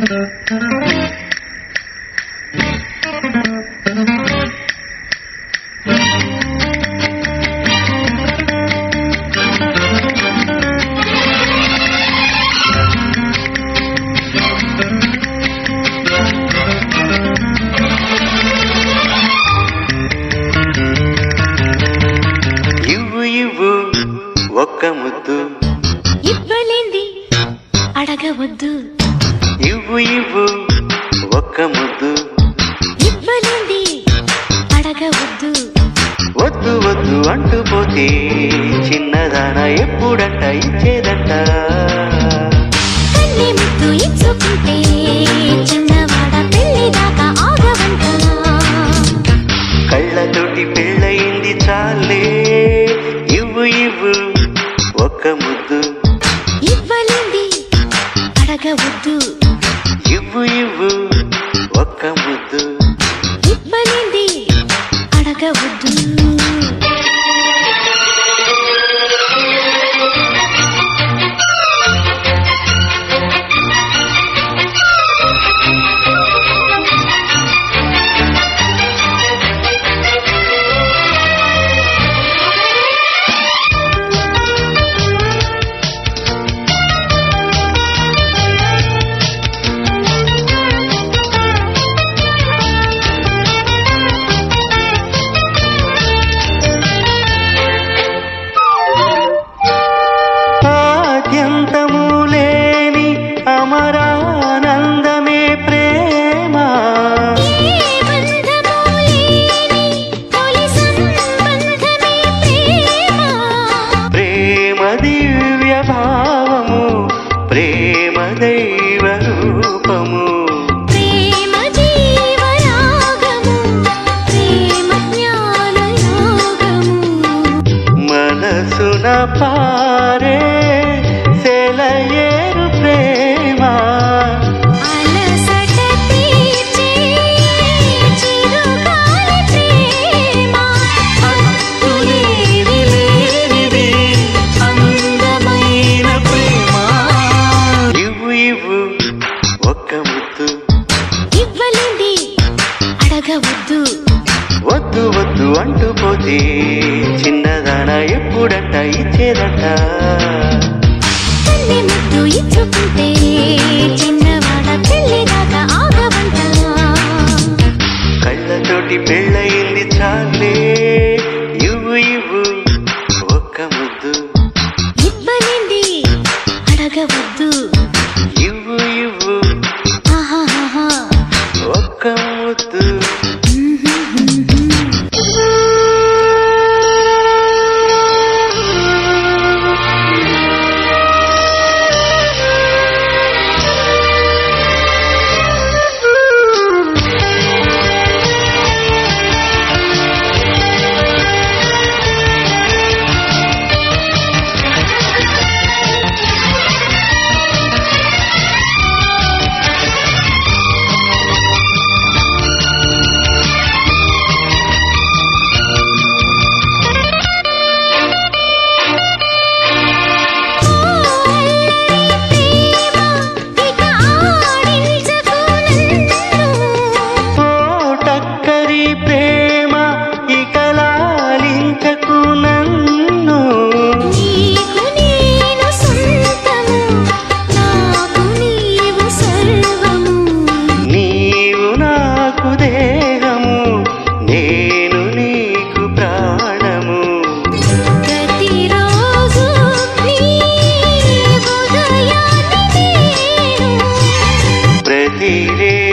calendar ఎప్పుడంట ఇచ్చేదంట? 哪怕 குட்டி பிள்ளை धीरे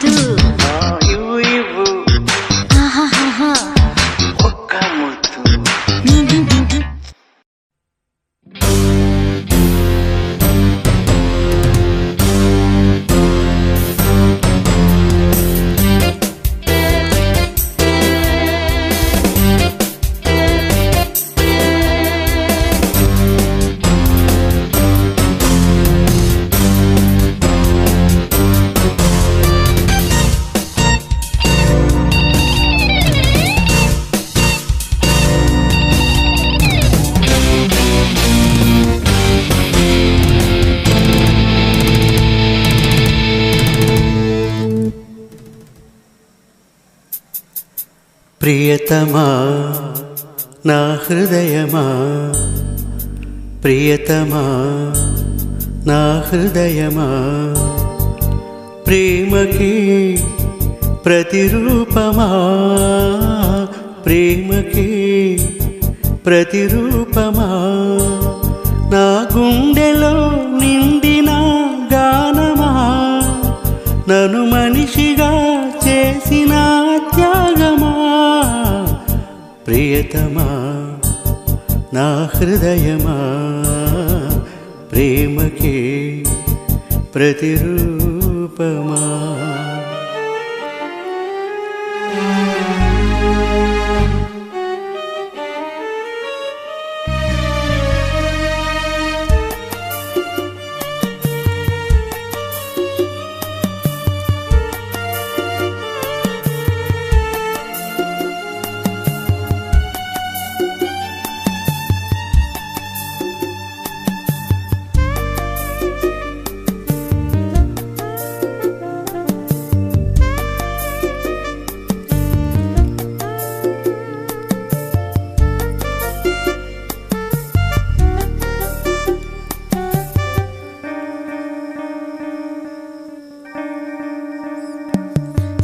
do? ప్రియతమా నా హృదయమా? ప్రియతమా నా హృదయమా? ప్రేమకి ప్రతిరూపమా? ప్రేమకి ప్రతిరూపమా? నా గుండెలో నిండిన గానమా? నన్ను మనిషిగా చేసిన ప్రియతమా నా హృదయమా ప్రేమకే ప్రతిరూపమా.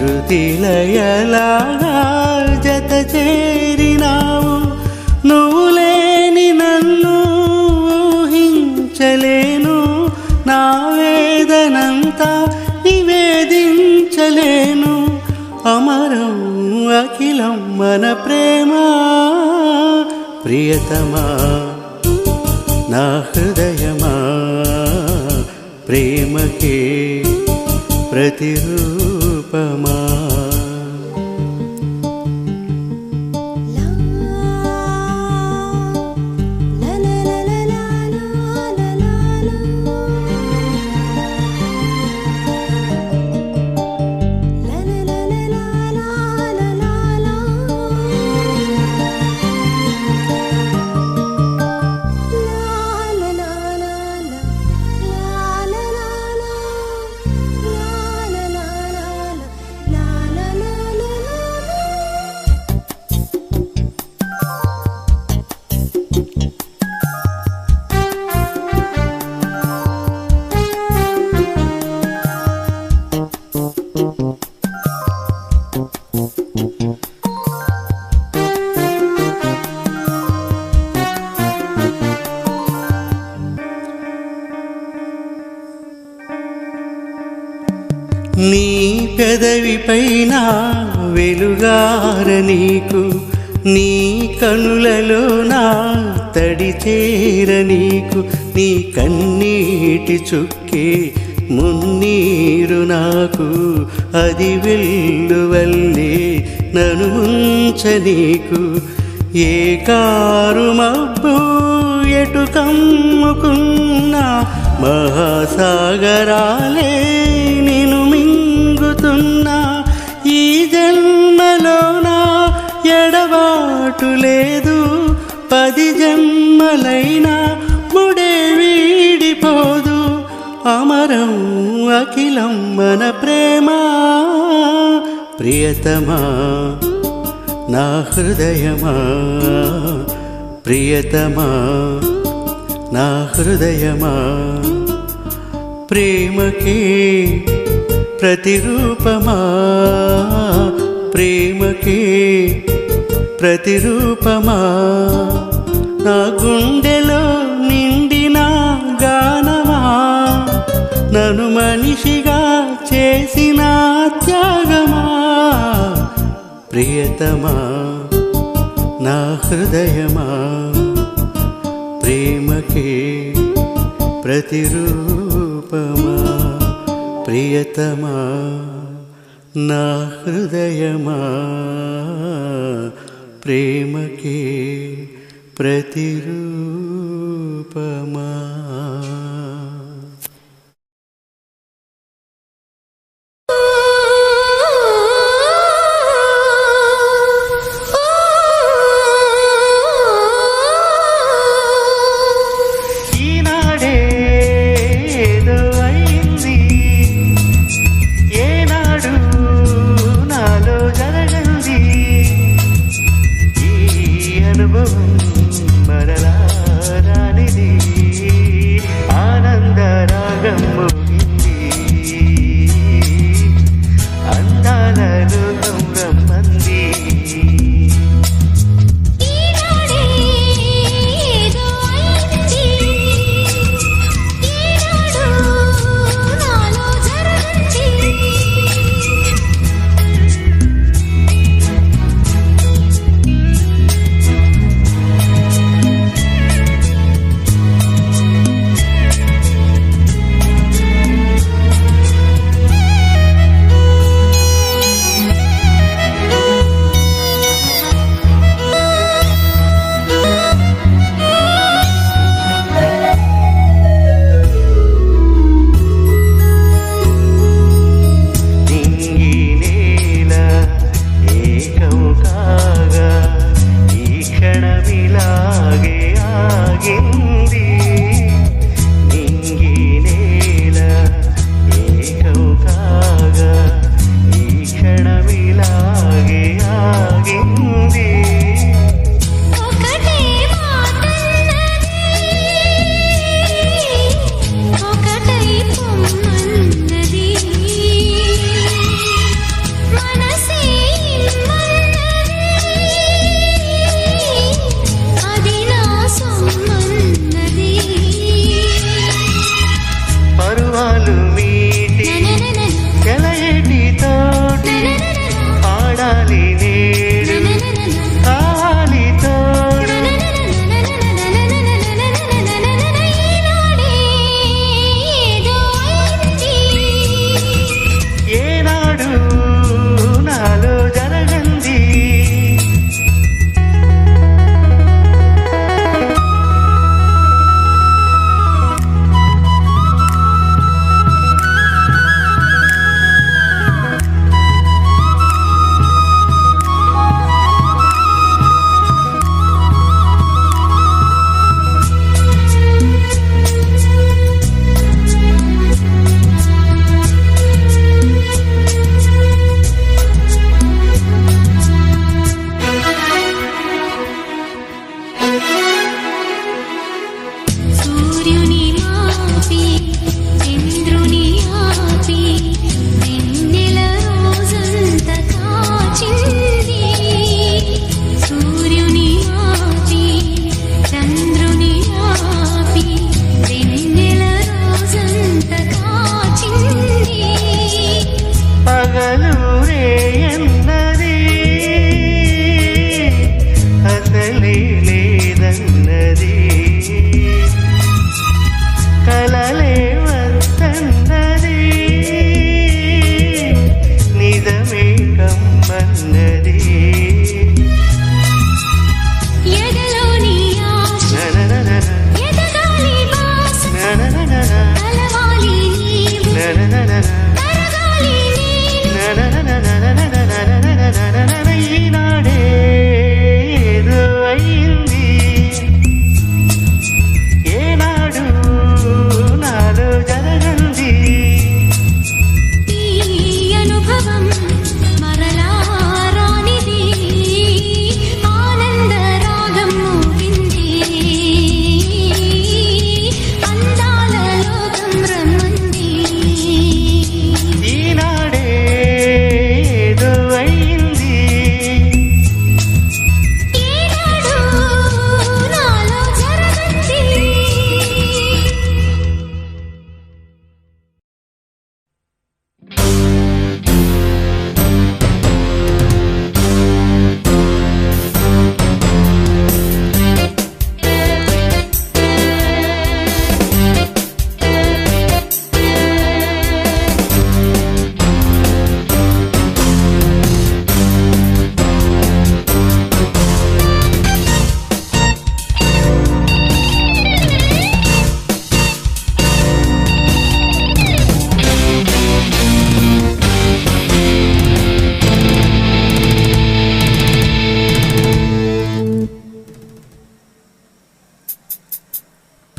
శృతిలయలాగా జత చేరినావు. నువ్వు లేని నన్ను ఊహించలేను. నా వేదనంతా నివేదించలేను. అమరం అఖిలం మన ప్రేమ. ప్రియతమా నా హృదయమా ప్రేమకే ప్రతిరూపమా నీ వెలుగార నీకు నీ కనులలో నా తడి చేర నీకు నీ కన్నీటి చుక్కే మున్నీరు నాకు. అది వెల్లువల్లే నను ఉంచ నీకు. ఏ కారు మబ్బు ఎటు కమ్ముకున్నా మహాసాగరాలే నేను మింగుతున్నా. పాటు లేదు. పది జన్మలైనా ముడే వీడిపోదు. అమరం అఖిలం మన ప్రేమ. ప్రియతమా నా హృదయమా? ప్రియతమా నా హృదయమా? ప్రేమకి ప్రతిరూపమా? ప్రేమకి ప్రతిరూపమా? నా గుండెలో నిండిన గానమా? నన్ను మనిషిగా చేసిన త్యాగమా? ప్రియతమా నా హృదయమా? ప్రేమకే ప్రతిరూపమా? ప్రియతమా నా హృదయమా? प्रेम के प्रतिरूपमा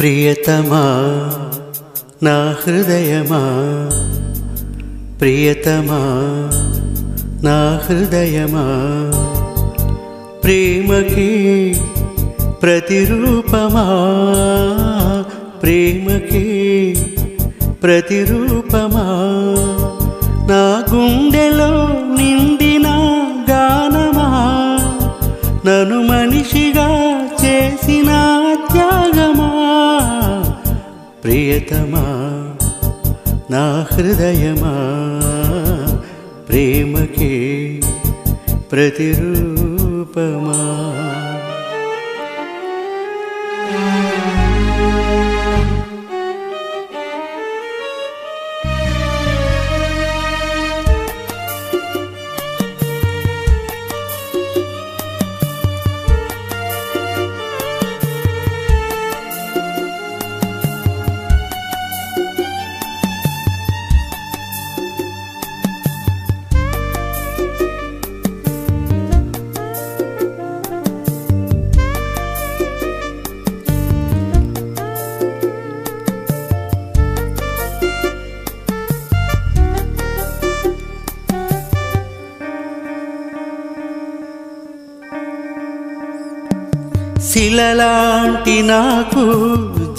ప్రియతమా నా హృదయమా? ప్రియతమా నా హృదయమా? ప్రేమకి ప్రతిరూపమా? ప్రేమకి ప్రతిరూపమా? నా గుండెలో నిండిన గానమా? నన్ను మనిషిగా చేసిన త్యాగమా? ప్రియతమా నా హృదయమా ప్రేమకే ప్రతిరూపమా. శిలలాంటి నాకు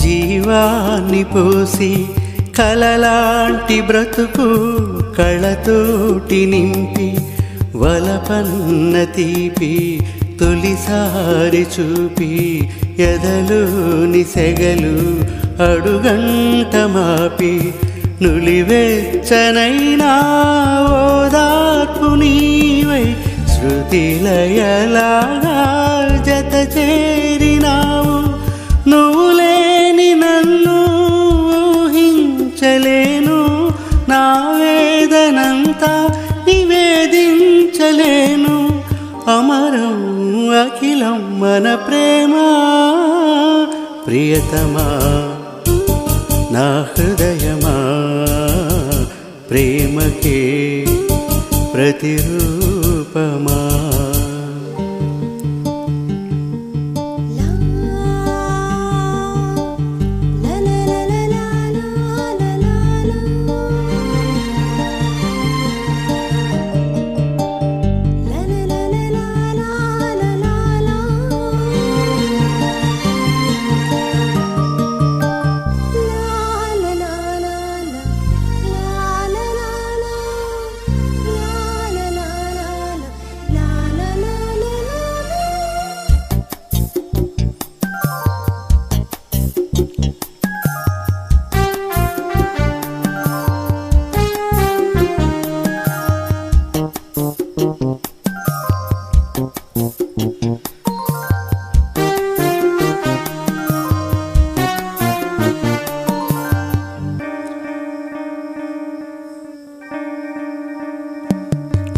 జీవాన్ని పోసి కలలాంటి బ్రతుకు కళతోటి నింపి వలపన్న తీపి తొలిసారి చూపి ఎదలోని సెగలు అడుగంట మాపి నులివెచ్చనైనా ఓదార్పు నీ శృతిలయలాగా జత చేరినావు. నువ్వు లేని నన్ను ఊహించలేను. నా వేదనంతా నివేదించలేను. అమరం అఖిలం మన ప్రేమ. ప్రియతమా నా హృదయమా. ప్రేమకే ప్రతిరూ ప్రతిరూపమా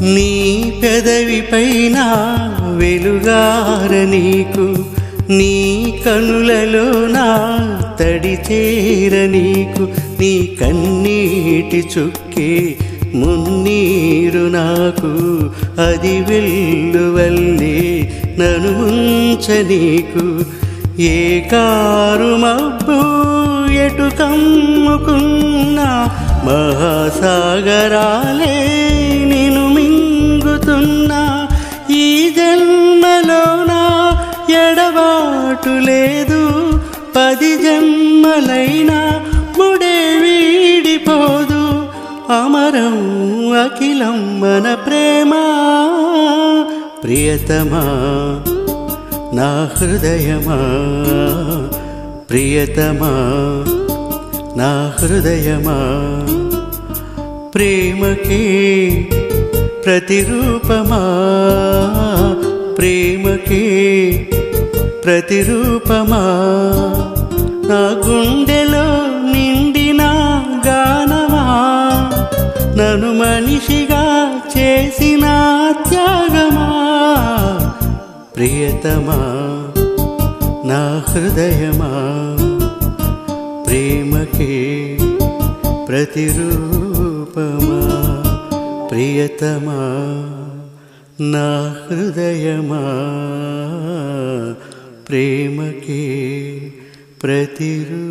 నీ పెదవి పైన వెలుగార నీకు నీ కనులలో నా తడి చేర నీకు నీ కన్నీటి చుక్కే మున్నీరు నాకు. అది వెల్లువల్లే నను ఉంచ నీకు. ఏ కారు మబ్బు ఎటు కమ్ముకున్నా మహాసాగరాలే పాటు లేదు. పది జన్మలైనా ముడే వీడిపోదు. అమరం అఖిలం మన ప్రేమ. ప్రియతమా నా హృదయమా? ప్రియతమా నా హృదయమా? ప్రేమకి ప్రతిరూపమా? ప్రేమకే ప్రతిరూపమా? నా గుండెలో నిండిన గానమా? నన్ను మనిషిగా చేసిన త్యాగమా? ప్రియతమా నా హృదయమా? ప్రేమకే ప్రతిరూపమా? ప్రియతమా నా హృదయమా? ప్రేమకే ప్రతిరూపమా